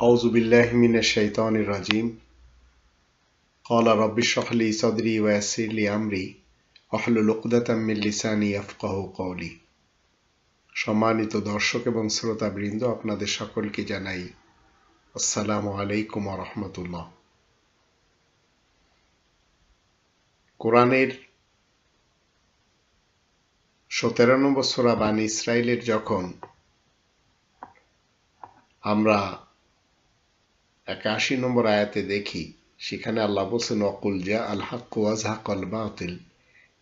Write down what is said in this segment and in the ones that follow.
أعوذ بالله من الشيطان الرجيم قال رب اشرح لي صدري ويسر لي أمري واحلل عقدة من লিসানি ইয়াফকাহু কওলি সম্মানিত দর্শক এবং শ্রোতাবৃন্দ আপনাদের সকলকে জানাই আসসালামু আলাইকুম রহমতুল্লাহ কোরআনের সতেরো নম্বর সোরা বানী ইসরায়েলের যখন আমরা একাশি নম্বর আয়াতে দেখি, সেখানে আল্লাহ বলছেন, অকুল জা আল হাক ওয়াজহাকল বাতিল,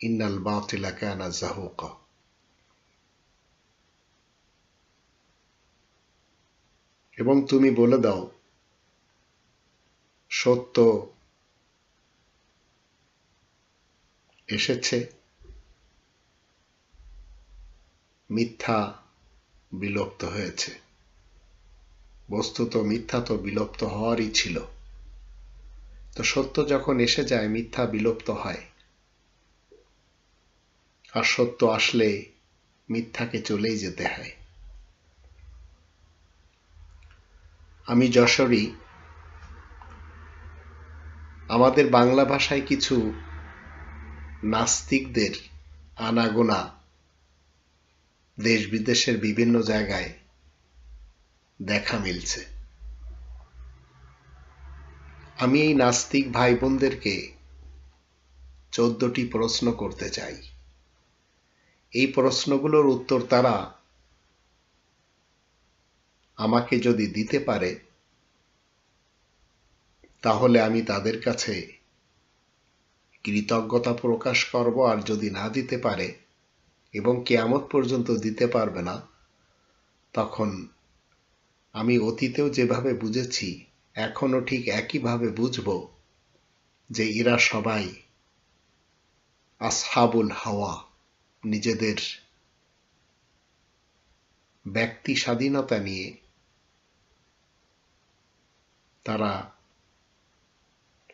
ইন্নাল বাতিল কানা এবং তুমি বলে দাও, সত্য এসেছে, মিথ্যা বিলুপ্ত হয়েছে। বস্তুত মিথ্যা তো বিলুপ্ত হওয়ারই ছিল। তো সত্য যখন এসে যায়, মিথ্যা বিলুপ্ত হয়। আর সত্য আসলে মিথ্যাকে চলেই যেতে হয়। আমি যশোরী। আমাদের বাংলা ভাষায় কিছু নাস্তিকদের আনাগোনা দেশ বিদেশের বিভিন্ন জায়গায় দেখা মিলছে। আমি এই নাস্তিক ভাই বোনদেরকে চোদ্দটি প্রশ্ন করতে চাই। এই প্রশ্নগুলোর উত্তর তারা আমাকে যদি দিতে পারে, তাহলে আমি তাদের কাছে কৃতজ্ঞতা প্রকাশ করব, আর যদি না দিতে পারে এবং কেয়ামত পর্যন্ত দিতে পারবে না, তখন আমি অতীতেও যেভাবে বুঝেছি, এখনও ঠিক একইভাবে বুঝব যে এরা সবাই আসহাবুল হাওয়া, নিজেদের ব্যক্তি স্বাধীনতা নিয়ে। তারা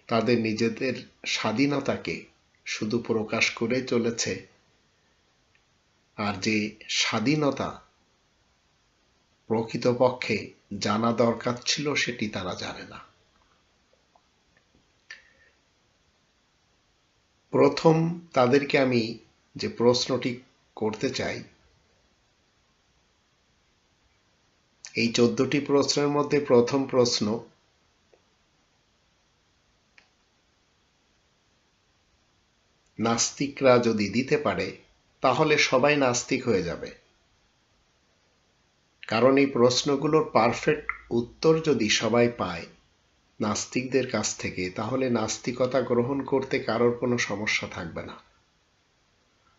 তাদের নিজেদের স্বাধীনতাকে শুধু প্রকাশ করে চলেছে। আর যে স্বাধীনতা প্রকৃতপক্ষে জানা দরকার ছিল সেটি তারা জানে না। প্রথম তাদেরকে আমি যে প্রশ্নটি করতে চাই, এই চোদ্দটি প্রশ্নের মধ্যে প্রথম প্রশ্ন, নাস্তিকরা যদি দিতে পারে, তাহলে সবাই নাস্তিক হয়ে যাবে। কারণ এই প্রশ্নগুলোর পারফেক্ট উত্তর যদি সবাই পায় নাস্তিকদের কাছ থেকে, তাহলে নাস্তিকতা গ্রহণ করতে কারোর কোনো সমস্যা থাকবে না।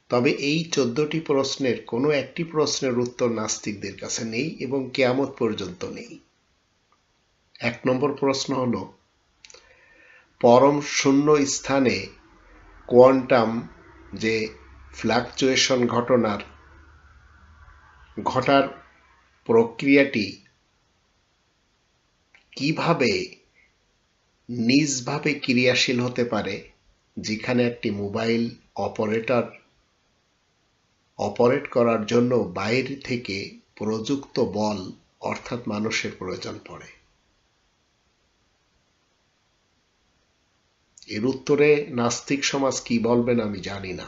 তবে এই চোদ্দটি প্রশ্নের কোনো একটি প্রশ্নের উত্তর নাস্তিকদের কাছে নেই এবং কেয়ামত পর্যন্ত নেই। এক নম্বর প্রশ্ন হল, পরম শূন্য স্থানে কোয়ান্টাম যে ফ্লাকচুয়েশন ঘটনার, ঘটার প্রক্রিয়াটি কীভাবে নিজভাবে ক্রিয়াশীল হতে পারে, যেখানে একটি মোবাইল অপারেটর অপারেট করার জন্য বাইরে থেকে প্রযুক্ত বল, অর্থাৎ মানুষের প্রয়োজন পড়ে। এর উত্তরে নাস্তিক সমাজ কি বলবেন আমি জানি না।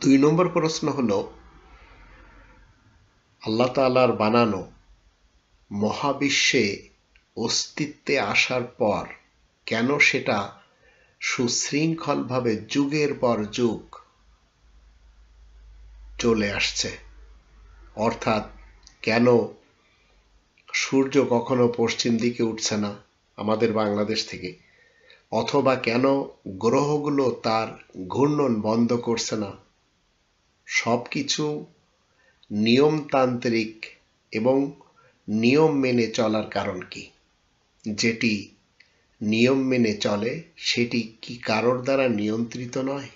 দুই নম্বর প্রশ্ন হল আল্লাহ তালার বানানো মহাবিশ্বে অস্তিত্বে আসার পর কেন সেটা সুশৃঙ্খলভাবে যুগের পর যুগ চলে আসছে? অর্থাৎ কেন সূর্য কখনো পশ্চিম দিকে উঠছে না আমাদের বাংলাদেশ থেকে? অথবা কেন গ্রহগুলো তার ঘূর্ণন বন্ধ করছে না? সব কিছু নিয়মতান্ত্রিক এবং নিয়ম মেনে চলার কারণ কি? যেটি নিয়ম মেনে চলে, সেটি কি কারোর দ্বারা নিয়ন্ত্রিত নয়?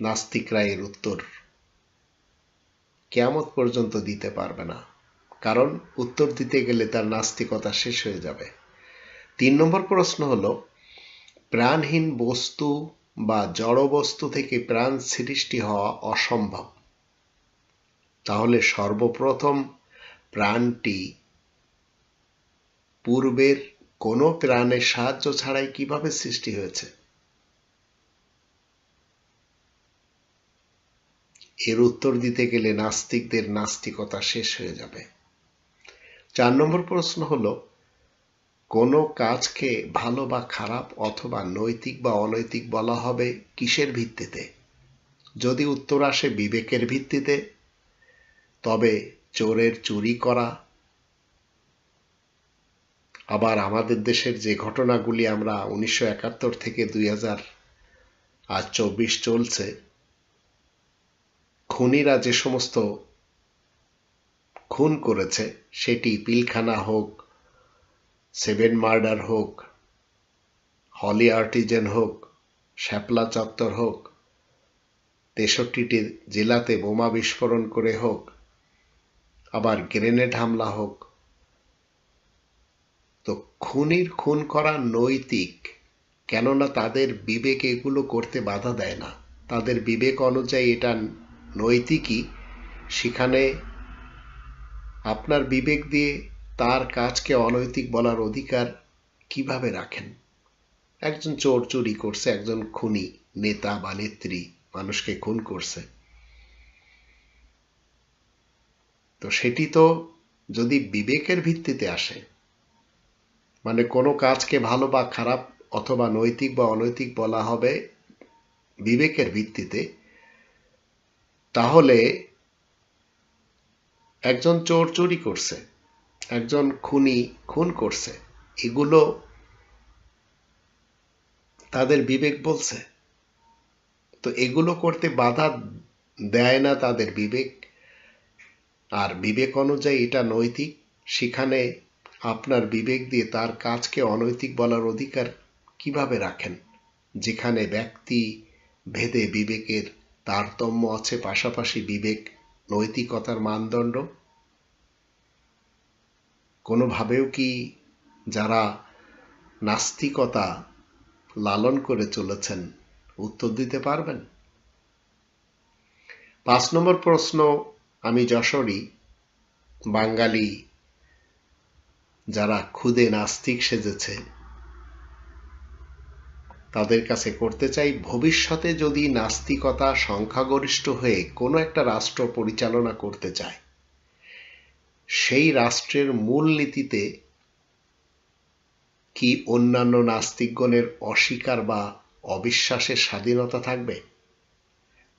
নাস্তিকরা এর উত্তর, কেয়ামত পর্যন্ত দিতে পারবে না। কারণ উত্তর দিতে গেলে তার নাস্তিকতা শেষ হয়ে যাবে। তিন নম্বর প্রশ্ন হল, প্রাণহীন বস্তু বা জড় বস্তু থেকে প্রাণ সৃষ্টি হওয়া অসম্ভব। তাহলে সর্বপ্রথম প্রাণটি পূর্বের কোনো প্রাণের সাহায্য ছাড়াই কীভাবে সৃষ্টি হয়েছে? এর উত্তর দিতে গেলে নাস্তিকদের নাস্তিকতা শেষ হয়ে যাবে। চার নম্বর প্রশ্ন হলো, কোনো কাজকে ভালো বা খারাপ অথবা নৈতিক বা অনৈতিক বলা হবে কিসের ভিত্তিতে? যদি উত্তর আসে বিবেকের ভিত্তিতে তবে চোরের চুরি করা, আবার আমাদের দেশের যে ঘটনাগুলি আমরা উনিশশো একাত্তর থেকে দুই হাজার আজ চব্বিশ চলছে, খুনিরা যে সমস্ত খুন করেছে, সেটি পিলখানা হোক, সেভেন মার্ডার হোক, হলি আর্টিজেন হোক, শ্যাপলা চত্বর হোক, তেষট্টিটি জেলাতে বোমা বিস্ফোরণ করে হোক আবার গ্রেনেড হামলা হোক, তো খুনির খুন করা নৈতিক, কেননা তাদের বিবেক এগুলো করতে বাধা দেয় না। তাদের বিবেক অনুযায়ী এটা নৈতিকই। সেখানে আপনার বিবেক দিয়ে তার কাজকে অনৈতিক বলার অধিকার কীভাবে রাখেন? একজন চোর চুরি করছে, একজন খুনি, নেতা বা নেত্রী মানুষকে খুন করছে। তো সেটি তো যদি বিবেকের ভিত্তিতে আসে মানে কোনো কাজকে ভালো বা খারাপ অথবা নৈতিক বা অনৈতিক বলা হবে বিবেকের ভিত্তিতে, তাহলে একজন চোর চুরি করছে, একজন খুনি খুন করছে, এগুলো তাদের বিবেক বলছে। তো এগুলো করতে বাধা দেয় না তাদের বিবেক? আর বিবেক অনুযায়ী এটা নৈতিক। সেখানে আপনার বিবেক দিয়ে তার কাজকে অনৈতিক বলার অধিকার কীভাবে রাখেন? যেখানে ব্যক্তি ভেদে বিবেকের তারতম্য আছে, পাশাপাশি বিবেক নৈতিকতার মানদণ্ড। কোনোভাবেও কি যারা নাস্তিকতা লালন করে চলেছেন উত্তর দিতে পারবেন? পাঁচ নম্বর প্রশ্ন আমি যশোরই বাঙালি, যারা খুদে নাস্তিক সেজেছে, তাদের কাছে করতে চাই ভবিষ্যতে যদি নাস্তিকতা সংখ্যাগরিষ্ঠ হয়ে কোনো একটা রাষ্ট্র পরিচালনা করতে চায়, সেই রাষ্ট্রের মূল নীতিতে কি অন্যান্য নাস্তিকগণের অস্বীকার বা অবিশ্বাসের স্বাধীনতা থাকবে?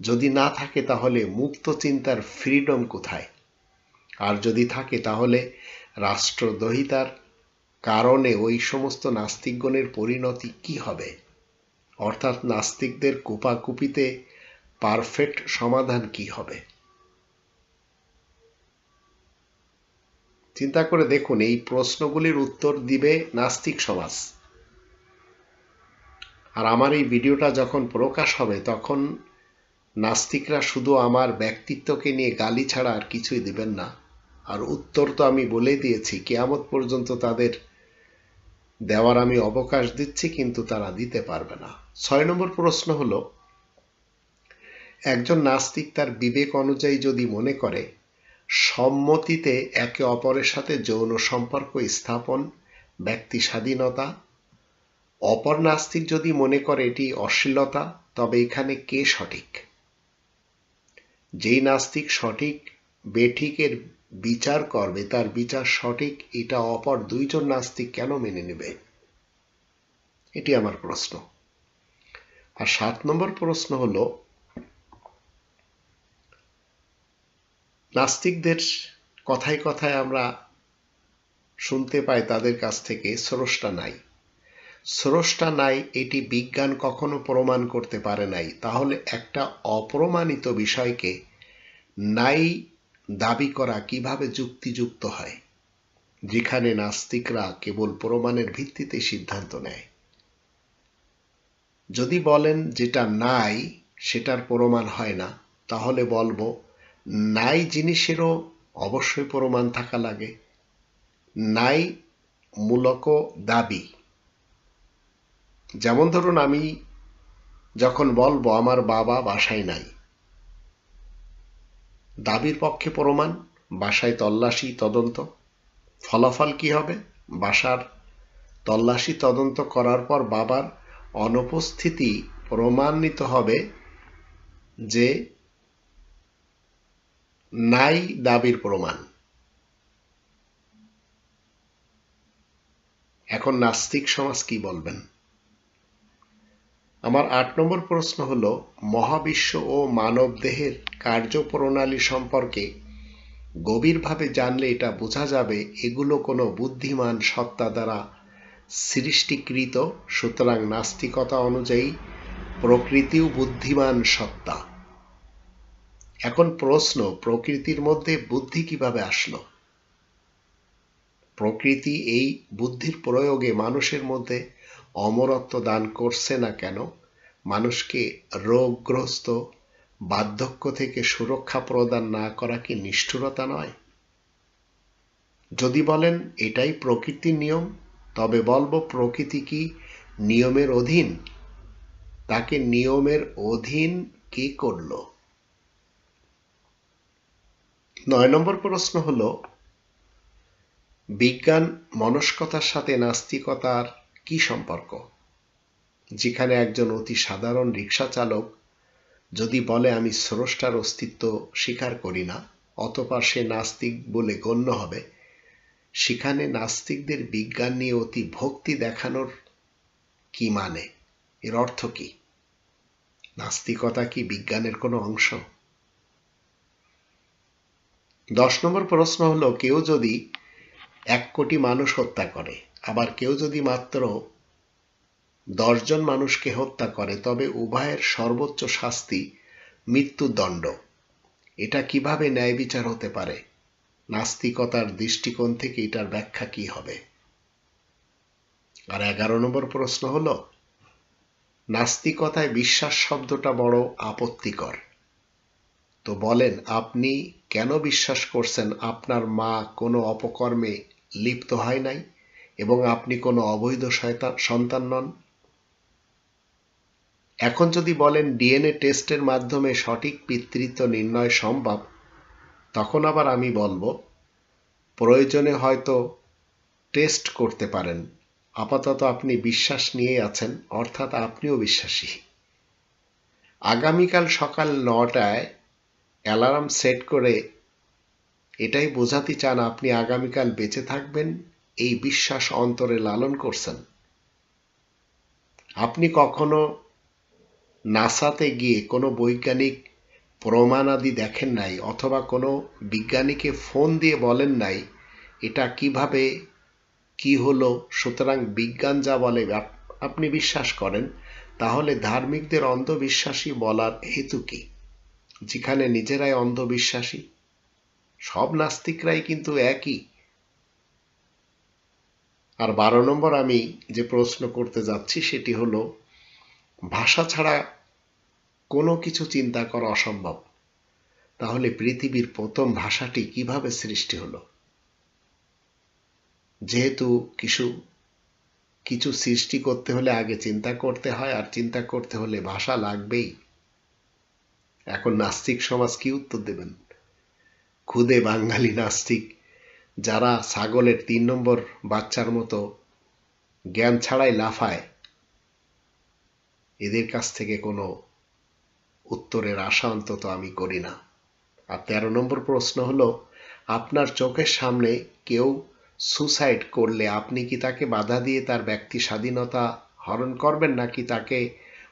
যদি না থাকে তাহলে মুক্ত চিন্তার ফ্রিডম কোথায়? আর যদি থাকে তাহলে রাষ্ট্রদ্রোহিতার কারণে ওই সমস্ত নাস্তিকগণের পরিণতি কি হবে? অর্থাৎ নাস্তিকদের কুপাকুপিতে পারফেক্ট সমাধান কি হবে? চিন্তা করে দেখুন, এই প্রশ্নগুলির উত্তর দিবে নাস্তিক সমাজ। আর আমার এই ভিডিওটা যখন প্রকাশ হবে, তখন নাস্তিকরা শুধু আমার ব্যক্তিত্বকে নিয়ে গালি ছাড়া আর কিছুই দিবেন না। আর উত্তর তো আমি বলে দিয়েছি, কেয়ামত পর্যন্ত তাদের দেওয়ার আমি অবকাশ দিচ্ছি, কিন্তু তারা দিতে পারবে না। ছয় নম্বর প্রশ্ন হলো, একজন নাস্তিক তার বিবেক অনুযায়ী যদি মনে করে, সম্মতিতে একে অপরের সাথে যৌন সম্পর্ক স্থাপন, ব্যক্তি স্বাধীনতা, অপর নাস্তিক যদি মনে করে এটি অশ্লীলতা, তবে এখানে কে সঠিক? যেই নাস্তিক সঠিক বেঠিকের বিচার করবে, তার বিচার সঠিক, এটা অপর দুইজন নাস্তিক কেন মেনে নেবে? এটি আমার প্রশ্ন। আর সাত নম্বর প্রশ্ন হল, নাস্তিকদের কথায় কথায় আমরা শুনতে পাই তাদের কাছ থেকে স্রষ্টা নাই। স্রষ্টা নাই, এটি বিজ্ঞান কখনো প্রমাণ করতে পারে নাই। তাহলে একটা অপ্রমাণিত বিষয়কে নাই দাবি করা কীভাবে যুক্তিযুক্ত হয়? যেখানে নাস্তিকরা কেবল প্রমাণের ভিত্তিতে সিদ্ধান্ত নেয়। যদি বলেন যেটা নাই, সেটার প্রমাণ হয় না, তাহলে বলব, নাই জিনিসেরও অবশ্যই প্রমাণ থাকা লাগে। নাই মূলক দাবি। যেমন ধরুন আমি যখন বলব, আমার বাবা বাসায় নাই। দাবির পক্ষে প্রমাণ, বাসায় তল্লাশি, তদন্ত। ফলাফল কি হবে? বাসার তল্লাশি, তদন্ত করার পর বাবার অনুপস্থিতি প্রমাণিত হবে যে নাই দাবির প্রমাণ। এখন নাস্তিক সমাজ কি বলবেন? আমার আট নম্বর প্রশ্ন হল, মহাবিশ্ব ও মানব দেহের কার্যপ্রণালী সম্পর্কে গভীরভাবে জানলে এটা বোঝা যাবে, এগুলো কোনো বুদ্ধিমান সত্তা দ্বারা সৃষ্টিকৃত, সুতরাং নাস্তিকতা অনুযায়ী প্রকৃতিও বুদ্ধিমান সত্তা। এখন প্রশ্ন, প্রকৃতির মধ্যে বুদ্ধি কীভাবে আসলো? প্রকৃতি এই বুদ্ধির প্রয়োগে মানুষের মধ্যে অমরত্ব দান করছে না কেন? মানুষকে রোগগ্রস্ত, বার্ধক্য থেকে সুরক্ষা প্রদান না করা কি নিষ্ঠুরতা নয়? যদি বলেন, এটাই প্রকৃতির নিয়ম, তবে বলব প্রকৃতি কি নিয়মের অধীন? তাকে নিয়মের অধীন কি করল? নয় নম্বর প্রশ্ন হলো, বিজ্ঞান মনস্কতার সাথে নাস্তিকতার কি সম্পর্ক? যেখানে একজন অতি সাধারণ রিক্সা চালক যদি বলে, আমি স্রষ্টার অস্তিত্ব স্বীকার করি না, অতপর সে নাস্তিক বলে গণ্য হবে, সেখানে নাস্তিকদের বিজ্ঞান নিয়ে অতি ভক্তি দেখানোর কি মানে? এর অর্থ কি? নাস্তিকতা কি বিজ্ঞানের কোনো অংশ? দশ নম্বর প্রশ্ন হলো, কেউ যদি এক কোটি মানুষ হত্যা করে আবার কেউ যদি মাত্র দশজন মানুষকে হত্যা করে, তবে উভয়ের সর্বোচ্চ শাস্তি মৃত্যুদণ্ড। এটা কীভাবে ন্যায় বিচার হতে পারে? নাস্তিকতার দৃষ্টিকোণ থেকে এটার ব্যাখ্যা কি হবে? আর এগারো নম্বর প্রশ্ন হল, নাস্তিকতায় বিশ্বাস শব্দটা বড় আপত্তিকর। তো বলেন, আপনি কেন বিশ্বাস করছেন? আপনার মা কোনো অপকর্মে লিপ্ত হয় নাই? এবং আপনি কোনো অবৈধ সন্তান নন। এখন যদি বলেন ডিএনএ টেস্টের মাধ্যমে সঠিক পিতৃত্ব নির্ণয় সম্ভব, তখন আবার আমি বলব, প্রয়োজনে হয়তো টেস্ট করতে পারেন। আপাতত আপনি বিশ্বাস নিয়ে আছেন, অর্থাৎ আপনিও বিশ্বাসী। আগামীকাল সকাল নটায় অ্যালার্ম সেট করে এটাই বোঝাতে চান আপনি আগামীকাল বেঁচে থাকবেন এই বিশ্বাস অন্তরে লালন করছেন? আপনি কখনো নাসাতে গিয়ে কোনো বৈজ্ঞানিক প্রমাণাদি দেখেন নাই অথবা কোনো বিজ্ঞানীকে ফোন দিয়ে বলেন নাই এটা কীভাবে কি হলো? সুতরাং বিজ্ঞান যা বলে আপনি বিশ্বাস করেন, তাহলে ধার্মিকদের অন্ধবিশ্বাসী বলার হেতু কি? যেখানে নিজেরাই অন্ধবিশ্বাসী। সব নাস্তিকরাই কিন্তু একই। আর বারো নম্বর আমি যে প্রশ্ন করতে যাচ্ছি সেটি হলো, ভাষা ছাড়া কোনো কিছু চিন্তা করা অসম্ভব। তাহলে পৃথিবীর প্রথম ভাষাটি কীভাবে সৃষ্টি হলো? যেহেতু কিছু কিছু সৃষ্টি করতে হলে আগে চিন্তা করতে হয়, আর চিন্তা করতে হলে ভাষা লাগবেই। এখন নাস্তিক সমাজ কি উত্তর দেবেন? খুদে বাঙালি নাস্তিক যারা ছাগলের তিন নম্বর বাচ্চার মতো জ্ঞান ছাড়াই লাফায়, এদের কাছ থেকে কোনো উত্তরের আশা অন্তত আমি করি না। আর তেরো নম্বর প্রশ্ন হলো, আপনার চোখের সামনে কেউ সুসাইড করলে আপনি কি তাকে বাধা দিয়ে তার ব্যক্তি স্বাধীনতা হরণ করবেন, নাকি তাকে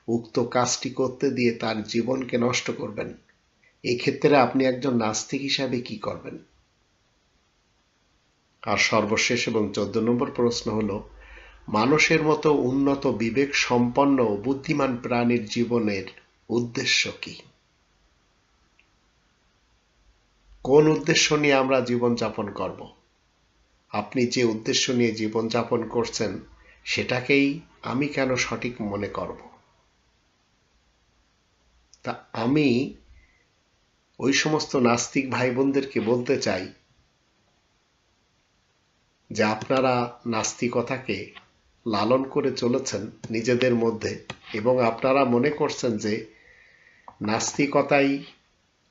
উক্ত কাজটি করতে দিয়ে তার জীবনকে নষ্ট করবেন? এক্ষেত্রে আপনি একজন নাস্তিক হিসাবে কি করবেন? আর সর্বশেষ এবং চোদ্দ নম্বর প্রশ্ন হল, মানুষের মতো উন্নত, বিবেক সম্পন্ন বুদ্ধিমান প্রাণীর জীবনের উদ্দেশ্য কি? কোন উদ্দেশ্য নিয়ে আমরা জীবন যাপন করব? আপনি যে উদ্দেশ্য নিয়ে জীবন যাপন করছেন, সেটাকেই আমি কেন সঠিক মনে করব? তা আমি ওই সমস্ত নাস্তিক ভাই বোনদেরকে বলতে চাই যে আপনারা নাস্তিকতাকে লালন করে চলেছেন নিজেদের মধ্যে এবং আপনারা মনে করছেন যে নাস্তিকতাই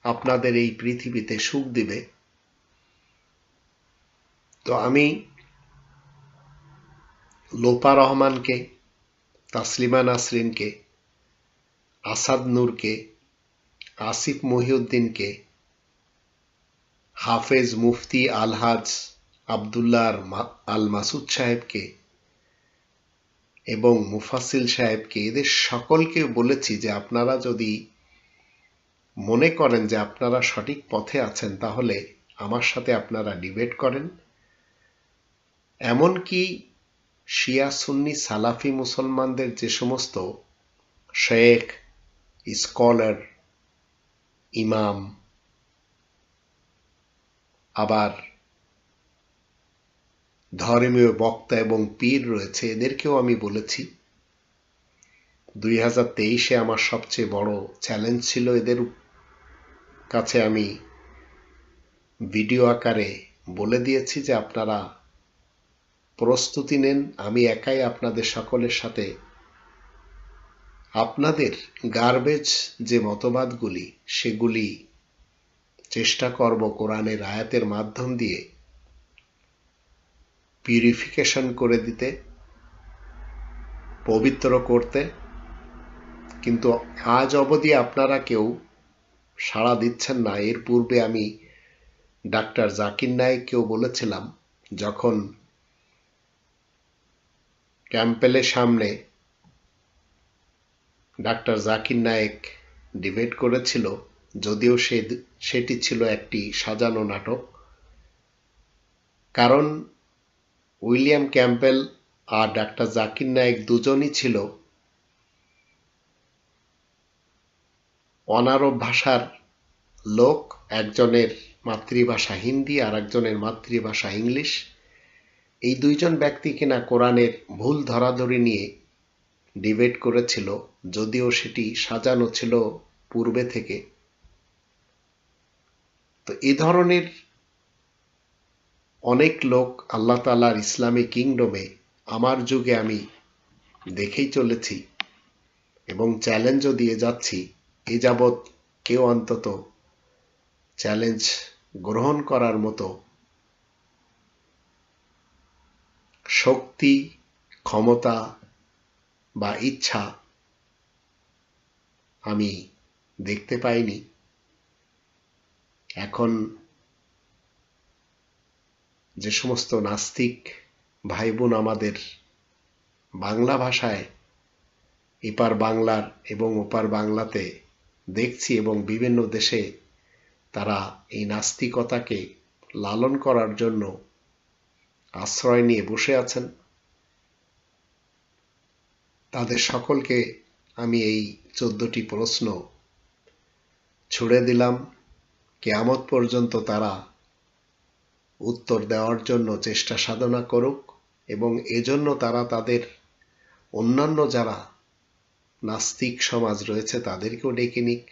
আপনাদের এই পৃথিবীতে সুখ দিবে। তো আমি লোপা রহমানকে, তাসলিমা নাসরিনকে, আসাদ নূরকে, আসিফ মহিউদ্দিনকে, হাফেজ মুফতি আলহাজ আবদুল্লাহ আল মাসুদ সাহেবকে এবং মুফাসিল সাহেবকে, এদের সকলকে বলেছি যে আপনারা যদি মনে করেন যে আপনারা সঠিক পথে আছেন, তাহলে আমার সাথে আপনারা ডিবেট করেন। এমনকি শিয়া সুন্নি সালাফি মুসলমানদের যে সমস্ত শেখ, স্কলার, ইমাম, আবার ধর্মীয় বক্তা এবং পীর রয়েছে। এদেরকেও আমি বলেছি। দুই হাজার তেইশে আমার সবচেয়ে বড় চ্যালেঞ্জ ছিল এদের কাছে আমি ভিডিও আকারে বলে দিয়েছি যে আপনারা প্রস্তুতি নেন। আমি একাই আপনাদের সকলের সাথে আপনাদের গার্বেজ যে মতবাদগুলি, সেগুলি চেষ্টা করব কোরআনের আয়াতের মাধ্যম দিয়ে পিউরিফিকেশন করে দিতে, পবিত্র করতে। কিন্তু আজ অবধি আপনারা কেউ সাড়া দিচ্ছেন না। এর পূর্বে আমি ডাক্তার জাকির নায়েককেও বলেছিলাম, যখন ক্যাম্পেলের সামনে ডাক্তার জাকির নায়েক ডিবেট করেছিল, যদিও সে সেটি ছিল একটি সাজানো নাটক। কারণ উইলিয়াম ক্যাম্পেল আর ডাক্তার জাকির নায়েক দুজনই ছিল অনারব ভাষার লোক। একজনের মাতৃভাষা হিন্দি আর একজনের মাতৃভাষা ইংলিশ। এই দুইজন ব্যক্তি কিনা কোরআনের ভুল ধরাধরি নিয়ে ডিবেট করেছিল, যদিও সেটি সাজানো ছিল পূর্বে থেকে। তো এ ধরনের অনেক লোক আল্লাহ তালার ইসলামী কিংডমে আমার যুগে আমি দেখেই চলেছি এবং চ্যালেঞ্জও দিয়ে যাচ্ছি। এ যাবৎ কেউ অন্তত চ্যালেঞ্জ গ্রহণ করার মতো শক্তি, ক্ষমতা বা ইচ্ছা আমি দেখতে পাইনি। এখন যে সমস্ত নাস্তিক ভাই বোন আমাদের বাংলা ভাষায় এপার বাংলার এবং ওপার বাংলাতে দেখছি এবং বিভিন্ন দেশে তারা এই নাস্তিকতাকে লালন করার জন্য আশ্রয় নিয়ে বসে আছেন। তাদের সকলকে আমি এই চোদ্দটি প্রশ্ন ছুড়ে দিলাম। কেয়ামত পর্যন্ত তারা উত্তর দেওয়ার জন্য চেষ্টা সাধনা করুক এবং এজন্য তারা তাদের অন্যান্য যারা নাস্তিক সমাজ রয়েছে তাদেরকেও ডেকে নিক।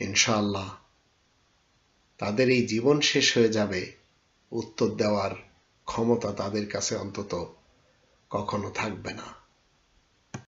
ইনশাআল্লাহ তাদের এই জীবন শেষ হয়ে যাবে উত্তর দেওয়ার ক্ষমতা তাদের কাছে অন্তত কখনো থাকবে না।